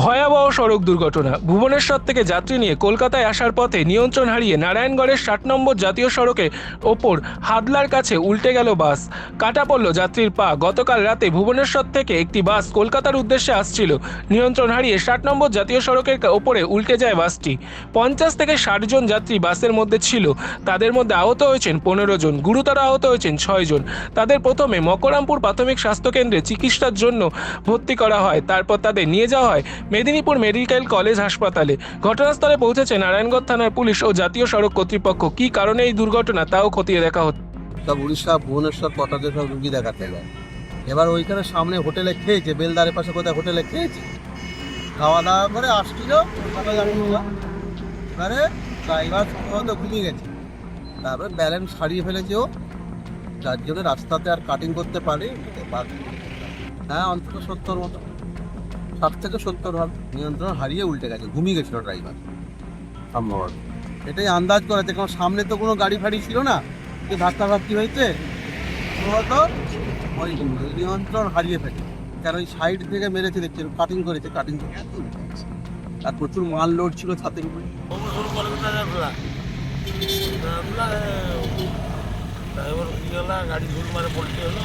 ভয়াবহ সড়ক দুর্ঘটনা। ভুবনেশ্বর থেকে যাত্রী নিয়ে কলকাতায় আসার পথে নিয়ন্ত্রণ হারিয়ে নারায়ণগড়ের ষাট নম্বর জাতীয় সড়কের ওপর হাদলার কাছে উল্টে গেল বাস। কাটা পড়ল যাত্রীর পা। গতকাল রাতে ভুবনেশ্বর থেকে একটি বাস কলকাতার উদ্দেশ্যে আসছিল। নিয়ন্ত্রণ হারিয়ে ষাট নম্বর জাতীয় সড়কের ওপরে উল্টে যায় বাসটি। পঞ্চাশ থেকে ষাট জন যাত্রী বাসের মধ্যে ছিল। তাদের মধ্যে আহত হয়েছেন পনেরো জন। গুরুতর আহত হয়েছেন ছয় জন। তাদের প্রথমে মকরামপুর প্রাথমিক স্বাস্থ্যকেন্দ্রে চিকিৎসার জন্য ভর্তি করা হয়। তারপর তাদের নিয়ে যাওয়া হয় মেদিনীপুর মেডিকেল কলেজ হাসপাতালে। ঘটনাস্থলে পৌঁছেছে নারায়ণগঞ্জ থানার পুলিশ ও জাতীয় সড়ক কর্তৃপক্ষ। কী কারণে এই দুর্ঘটনা, তাও খতিয়ে দেখা হচ্ছে? সব উড়িষ্যা, ভুবনেশ্বর কটকে সব রুগী দেখাতে যায়। এবার ওইখানে সামনে হোটেলে খেয়েছে, বেলদারের পাশে কোথায় হোটেলে খেয়েছে? খাওয়া দাওয়া করে আসছিল এবারে ড্রাইভার সম্ভবত ঘুমিয়ে গেছে। তারপরে ব্যালেন্স হারিয়ে ফেলেছে ও। যার জন্য রাস্তাতে আর কাটিং করতে পারে হ্যাঁ অন্তত সত্তর মতো। ষাট থেকে সত্তর হবে নিয়ন্ত্রণ হারিয়ে উল্টে গেছে ঘুমিয়ে গেছিল ড্রাইভার সম্ভবত। এটাই আন্দাজ করা করেছে কারণ সামনে তো কোনো গাড়ি ফাড়ি ছিল না যে ধাক্কা ধাক্কি হয়েছে ওই নিয়ন্ত্রণ হারিয়ে ফেলে কারণ ওই সাইড থেকে মেরেছে দেখছে কাটিং করেছে কাটিং করে আর প্রচুর মাল লোড ছিল ছাতের উপরে। ড্রাইভার গাড়ি ঝুল মারে পড়তে হলো।